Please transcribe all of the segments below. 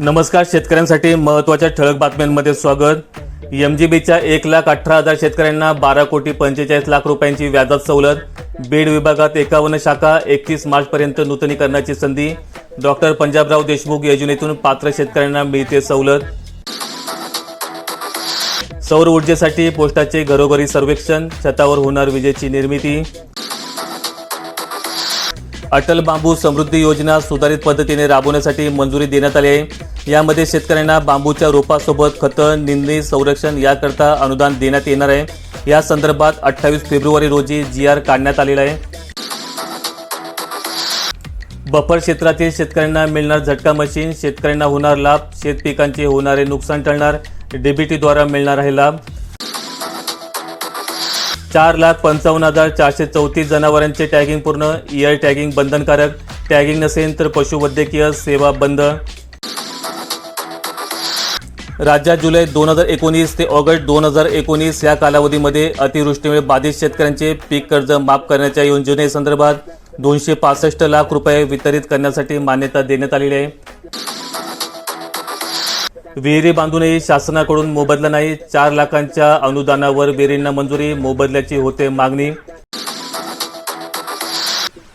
नमस्कार शेतकऱ्यांसाठी महत्त्वाच्या ठळक बातम्यांमध्ये स्वागत. एम जी बीच्या एक लाख अठरा हजार शेतकऱ्यांना बारा कोटी पंचेचाळीस लाख रुपयांची व्याजात सवलत. बीड विभागात एकावन्न शाखा एकतीस मार्चपर्यंत नूतनीकरणाची संधी. डॉक्टर पंजाबराव देशमुख योजनेतून पात्र शेतकऱ्यांना मिळते सवलत. सौर ऊर्जेसाठी पोस्टाचे घरोघरी सर्वेक्षण छतावर होणार विजेची निर्मिती. अटल बांबू समृद्धी योजना सुधारित पद्धतीने राबवण्यासाठी मंजुरी देण्यात आली आहे. यामध्ये शेतकऱ्यांना बांबूच्या रोपासोबत खतं निंदणी संरक्षण याकरता अनुदान देण्यात येणार आहे. या संदर्भात अठ्ठावीस फेब्रुवारी रोजी जी आर काढण्यात आलेला आहे. बफर क्षेत्रातील शेतकऱ्यांना मिळणार झटका मशीन शेतकऱ्यांना होणार लाभ शेत पिकांचे होणारे नुकसान टळणार डीबीटीद्वारा मिळणार आहे लाभ. चार लाख पंचावन्न हजार चारशे चौतीस जनावरांचे टॅगिंग पूर्ण. इयर टॅगिंग बंधनकारक. टॅगिंग नसेल तर पशुवैद्यकीय सेवा बंद. राज्यात जुलै दोन हजार एकोणीस ते ऑगस्ट दोन हजार एकोणीस या कालावधीमध्ये अतिवृष्टीमुळे बाधित शेतकऱ्यांचे पीक कर्ज माफ करण्याच्या योजनेसंदर्भात दोनशे पासष्ट लाख रुपये वितरित करण्यासाठी मान्यता देण्यात आलेली आहे. विहिरी बांधूनही शासनाकडून मोबदला नाही. चार लाखांच्या अनुदानावर विहिरींना मंजुरी मोबदल्याची होते मागणी.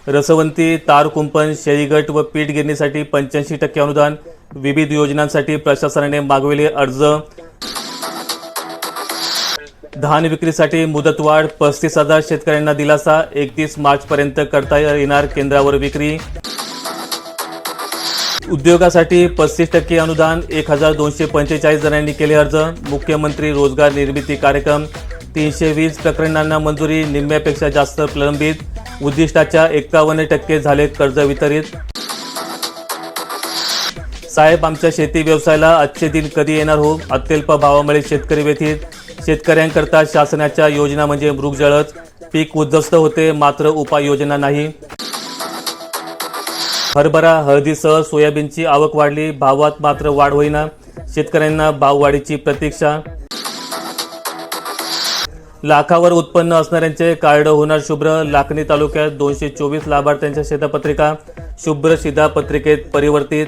रसवंती तार कुंपण शेळीगट व पीठ गिरणीसाठी पंच्याऐंशी टक्के अनुदान. विविध योजनांसाठी प्रशासनाने मागविले अर्ज. धान विक्रीसाठी मुदतवाढ पस्तीस हजार शेतकऱ्यांना दिलासा. एकतीस मार्चपर्यंत करता येणार केंद्रावर विक्री. उद्योगासाठी पस्तीस टक्के अनुदान एक हजार दोनशे पंचेचाळीस जणांनी केले अर्ज. मुख्यमंत्री रोजगार निर्मिती कार्यक्रम तीनशे वीस प्रकरणांना मंजुरी निम्म्यापेक्षा जास्त प्रलंबित. उद्दिष्टाच्या एकावन्न टक्के झाले कर्ज वितरित. साहेब आमच्या शेती व्यवसायाला आजचे दिन कधी येणार हो? अत्यल्प भावामुळे शेतकरी व्यथित. शेतकऱ्यांकरता शासनाच्या योजना म्हणजे मृगजळच पीक उद्ध्वस्त होते मात्र उपाययोजना नाही. हरभरा हळदीसह सोयाबीनची आवक वाढली. भावात मात्र वाढ होईना. शेतकऱ्यांना भाववाढीची प्रतीक्षा. लाखावर उत्पन्न असणाऱ्यांचे कार्ड होणार शुभ्र. लाखनी तालुक्यात दोनशे चोवीस लाभार्थ्यांच्या शेतपत्रिका. शुभ्र शिधापत्रिकेत परिवर्तित.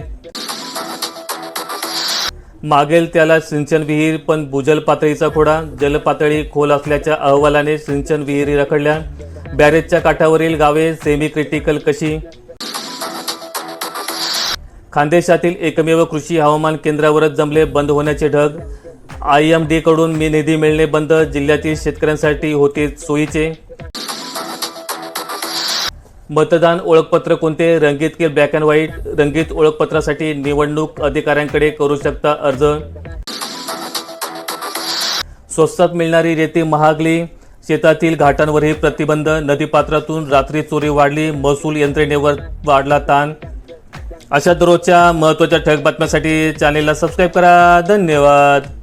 मागेल त्याला सिंचन विहीर पण भूजल पातळीचा खोडा. जलपातळी खोल असल्याच्या अहवालाने सिंचन विहिरी रखडल्या. बॅरेजच्या काठावरील गावे सेमी क्रिटिकल कशी? खानदेशातील एकमेव कृषी हवामान केंद्रावरच जमले बंद होण्याचे ढग. आय एम डी कडून मी निधी मिळणे बंद जिल्ह्यातील शेतकऱ्यांसाठी होते सोयीचे. मतदान ओळखपत्र कोणते? रंगीत की ब्लॅक अँड व्हाईट रंगीत ओळखपत्रासाठी निवडणूक अधिकाऱ्यांकडे करू शकता अर्ज. स्वस्तात मिळणारी रेती महागली. शेतातील घाटांवरही प्रतिबंध. नदीपात्रातून रात्री चोरी वाढली. महसूल यंत्रणेवर वाढला ताण. अशा दररोजच्या महत्त्वाच्या ठळक बातम्यांसाठी चॅनेलला सबस्क्राईब करा. धन्यवाद.